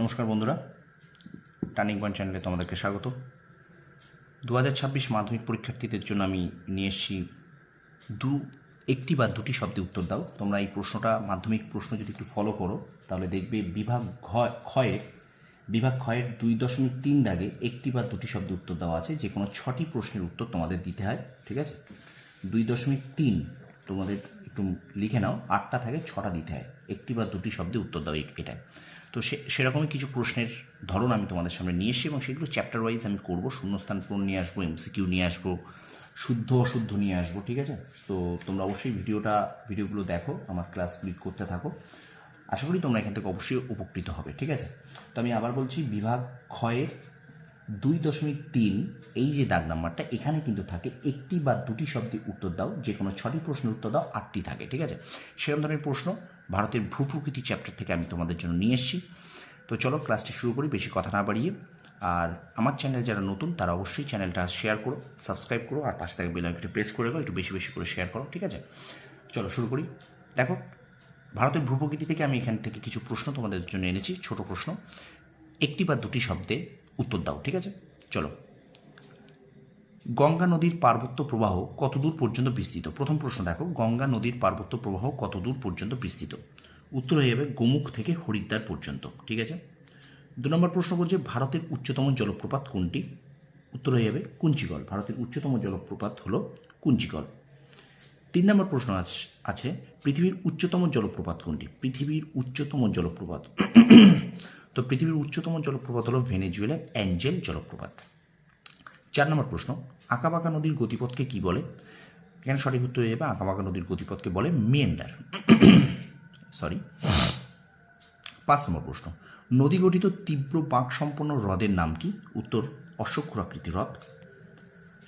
নমস্কার বন্ধুরা। Turning point চ্যানেলে তোমাদেরকে স্বাগত। দু হাজার ছাব্বিশ মাধ্যমিক পরীক্ষার্থীদের জন্য আমি নিয়ে এসেছি দু, একটি বা দুটি শব্দে উত্তর দাও। তোমরা এই প্রশ্নটা, মাধ্যমিক প্রশ্ন যদি একটু ফলো করো, তাহলে দেখবে বিভাগ ক্ষয়ে, বিভাগ ক্ষয়ের দুই দশমিক তিন দাগে একটি বা দুটি শব্দে উত্তর দেওয়া আছে। যে কোনো ছটি প্রশ্নের উত্তর তোমাদের দিতে হয়, ঠিক আছে? দুই দশমিক তিন, তোমাদের একটু লিখে নাও, আটটা থাকে, ছটা দিতে হয়। একটি বা দুটি শব্দে উত্তর দাও এটায় তো সে, সেরকমই কিছু প্রশ্নের ধরন আমি তোমাদের সামনে নিয়ে এসেছি এবং সেগুলো চ্যাপ্টার ওয়াইজ আমি করব। শূন্যস্থান পূরণ নিয়ে আসব এমসিকিউ নিয়ে আসব, শুদ্ধ অশুদ্ধ নিয়ে আসব, ঠিক আছে? তো তোমরা অবশ্যই ভিডিওটা, ভিডিওগুলো দেখো, আমার ক্লাসগুলি করতে থাকো। আশা করি তোমরা এখান থেকে অবশ্যই উপকৃত হবে, ঠিক আছে? তো আমি আবার বলছি, বিভাগ ক্ষয়ের দুই দশমিক তিন, এই যে দাগ নাম্বারটা, এখানে কিন্তু থাকে একটি বা দুটি শব্দে উত্তর দাও, যে কোনো ছটি প্রশ্নের উত্তর দাও, আটটি থাকে, ঠিক আছে? সেরকম ধরনের প্রশ্ন ভারতের ভূপ্রকৃতি চ্যাপ্টার থেকে আমি তোমাদের জন্য নিয়ে এসেছি। তো চলো ক্লাসটি শুরু করি, বেশি কথা না বাড়িয়ে। আর আমার চ্যানেল যারা নতুন, তারা অবশ্যই চ্যানেলটা শেয়ার করো সাবস্ক্রাইব করো, আর পাশে থাকা আইকনটি প্রেস করে দাও একটু বেশি বেশি করে শেয়ার করো, ঠিক আছে? চলো শুরু করি। দেখো, ভারতের ভূপ্রকৃতি থেকে আমি এখান থেকে কিছু প্রশ্ন তোমাদের জন্য এনেছি, ছোট প্রশ্ন। একটি বা দুটি শব্দে উত্তর দাও, ঠিক আছে? চলো। গঙ্গা নদীর পার্বত্য প্রবাহ কতদূর পর্যন্ত বিস্তৃত? প্রথম প্রশ্ন দেখো, গঙ্গা নদীর পার্বত্য প্রবাহ কতদূর পর্যন্ত বিস্তৃত? উত্তর হয়ে যাবে গোমুখ থেকে হরিদ্বার পর্যন্ত, ঠিক আছে? দু নম্বর প্রশ্ন বলছে, ভারতের উচ্চতম জলপ্রপাত কোনটি? উত্তর হয়ে যাবে কুঞ্চিকল ভারতের উচ্চতম জলপ্রপাত হলো কুঞ্চিকল তিন নম্বর প্রশ্ন আছে, পৃথিবীর উচ্চতম জলপ্রপাত কোনটি? পৃথিবীর উচ্চতম জলপ্রপাত। তো পৃথিবীর উচ্চতম জলপ্রপাত হলো ভেনেজুয়েলার অ্যাঞ্জেল জলপ্রপাত। চার নম্বর প্রশ্ন, আঁকাবাঁকা নদীর গতিপথকে কি বলে? এখানে সঠিক উত্তর হয়ে যাবে আঁকাবাঁকা নদীর গতিপথকে বলে মিয়েন্ডার সরি পাঁচ নম্বর প্রশ্ন, নদী গঠিত তীব্র বাঁক সম্পন্ন হ্রদের নাম কি? উত্তর অশ্বক্ষুরাকৃতি হ্রদ।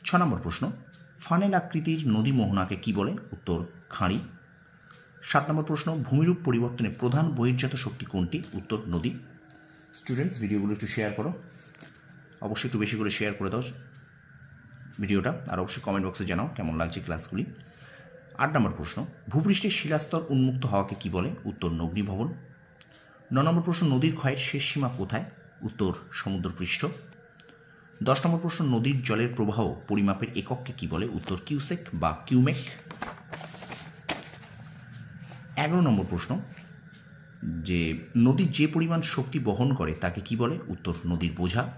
ছ নম্বর প্রশ্ন, ফানেল আকৃতির নদী মোহনাকে কি বলে? উত্তর, খাঁড়ি। সাত নম্বর প্রশ্ন, ভূমিরূপ পরিবর্তনে প্রধান বহির্জাত শক্তি কোনটি? উত্তর, নদী। স্টুডেন্টস ভিডিওগুলো একটু শেয়ার করো। অবশ্যই একটু বেশি করে শেয়ার করে দাও ভিডিওটা, আর অবশ্যই কমেন্ট বক্সে জানাও কেমন লাগছে ক্লাসগুলি আট নম্বর প্রশ্ন, ভূপৃষ্ঠের শিলাস্তর উন্মুক্ত হওয়াকে কি বলে? উত্তর নগ্নিভবন ন নম্বর প্রশ্ন, নদীর ক্ষয়ের শেষ সীমা কোথায়? উত্তর, সমুদ্রপৃষ্ঠ। দশ নম্বর প্রশ্ন, নদীর জলের প্রবাহ পরিমাপের একককে কি বলে? উত্তর, কিউসেক বা কিউমেক। এগারো নম্বর প্রশ্ন যে নদী যে পরিমাণ শক্তি বহন করে, তাকে কি বলে? উত্তর, নদীর বোঝা।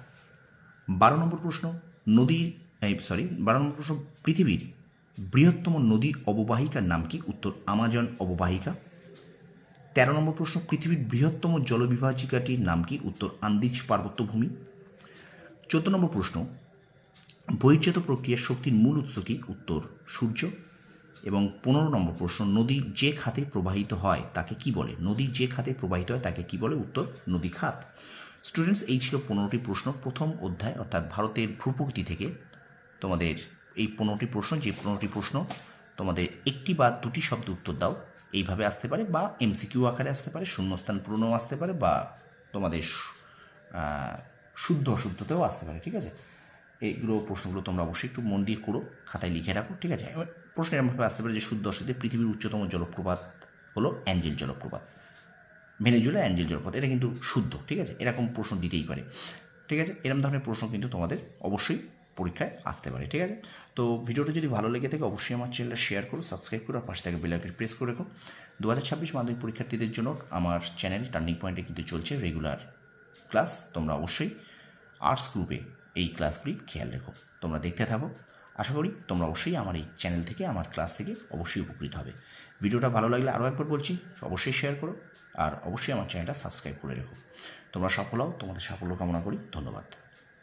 বারো নম্বর প্রশ্ন নদীর সরি বারো নম্বর প্রশ্ন, পৃথিবীর বৃহত্তম নদী অববাহিকার নাম কি? উত্তর, আমাজন অববাহিকা। তেরো নম্বর প্রশ্ন, পৃথিবীর বৃহত্তম জলবিভাজিকাটির নাম কি? উত্তর, আন্দিজ পার্বত্যভূমি। চোদ্দ নম্বর প্রশ্ন, বহির্জাত প্রক্রিয়ার শক্তির মূল উৎস কি? উত্তর, সূর্য। এবং পনেরো নম্বর প্রশ্ন, নদী যে খাতে প্রবাহিত হয় তাকে কি বলে? নদী যে খাতে প্রবাহিত হয় তাকে কি বলে? উত্তর, নদী খাত। স্টুডেন্টস এই ছিল পনেরোটি প্রশ্ন প্রথম অধ্যায়, অর্থাৎ ভারতের ভূপ্রকৃতি থেকে তোমাদের এই পনেরোটি প্রশ্ন, যে পনেরোটি প্রশ্ন তোমাদের একটি বা দুটি শব্দ উত্তর দাও। এইভাবে আসতে পারে বা এমসিকিউ আকারে আসতে পারে, শূন্যস্থান পূরণও আসতে পারে বা তোমাদের শুদ্ধ অশুদ্ধতেও আসতে পারে, ঠিক আছে? এইগুলো প্রশ্নগুলো তোমরা অবশ্যই একটু মন দিয়ে করো, খাতায় লিখে রাখো, ঠিক আছে? এবার প্রশ্ন এরকমভাবে আসতে পারে যে শুদ্ধ অশুদ্ধে পৃথিবীর উচ্চতম জলপ্রপাত হলো অ্যাঞ্জেল জলপ্রপাত। ভেনেজুয়েলা অ্যাঞ্জেল জলপ্রপাত, এটা কিন্তু শুদ্ধ, ঠিক আছে? এরকম প্রশ্ন দিতেই পারে, ঠিক আছে? এরকম ধরনের প্রশ্ন কিন্তু তোমাদের অবশ্যই পরীক্ষায় আসতে পারে, ঠিক আছে? তো ভিডিওটা যদি ভালো লেগে থাকে, অবশ্যই আমার চ্যানেলটা শেয়ার করো, সাবস্ক্রাইব করো, আর পাশে থেকে বেলাইকন প্রেস করে রেখো। দু হাজার ছাব্বিশ মাধ্যমিক পরীক্ষার্থীদের জন্য আমার চ্যানেল টার্নিং পয়েন্টে কিন্তু চলছে রেগুলার ক্লাস তোমরা অবশ্যই আর্টস গ্রুপে এই ক্লাসগুলি খেয়াল রেখো। তোমরা দেখতে থাকো। আশা করি তোমরা অবশ্যই আমার এই চ্যানেল থেকে, আমার ক্লাস থেকে অবশ্যই উপকৃত হবে। ভিডিওটা ভালো লাগলে আরও একবার বলছি, অবশ্যই শেয়ার করো আর অবশ্যই আমার চ্যানেলটা সাবস্ক্রাইব করে রেখো। তোমরা সফল হও, তোমাদের সাফল্য কামনা করি, ধন্যবাদ।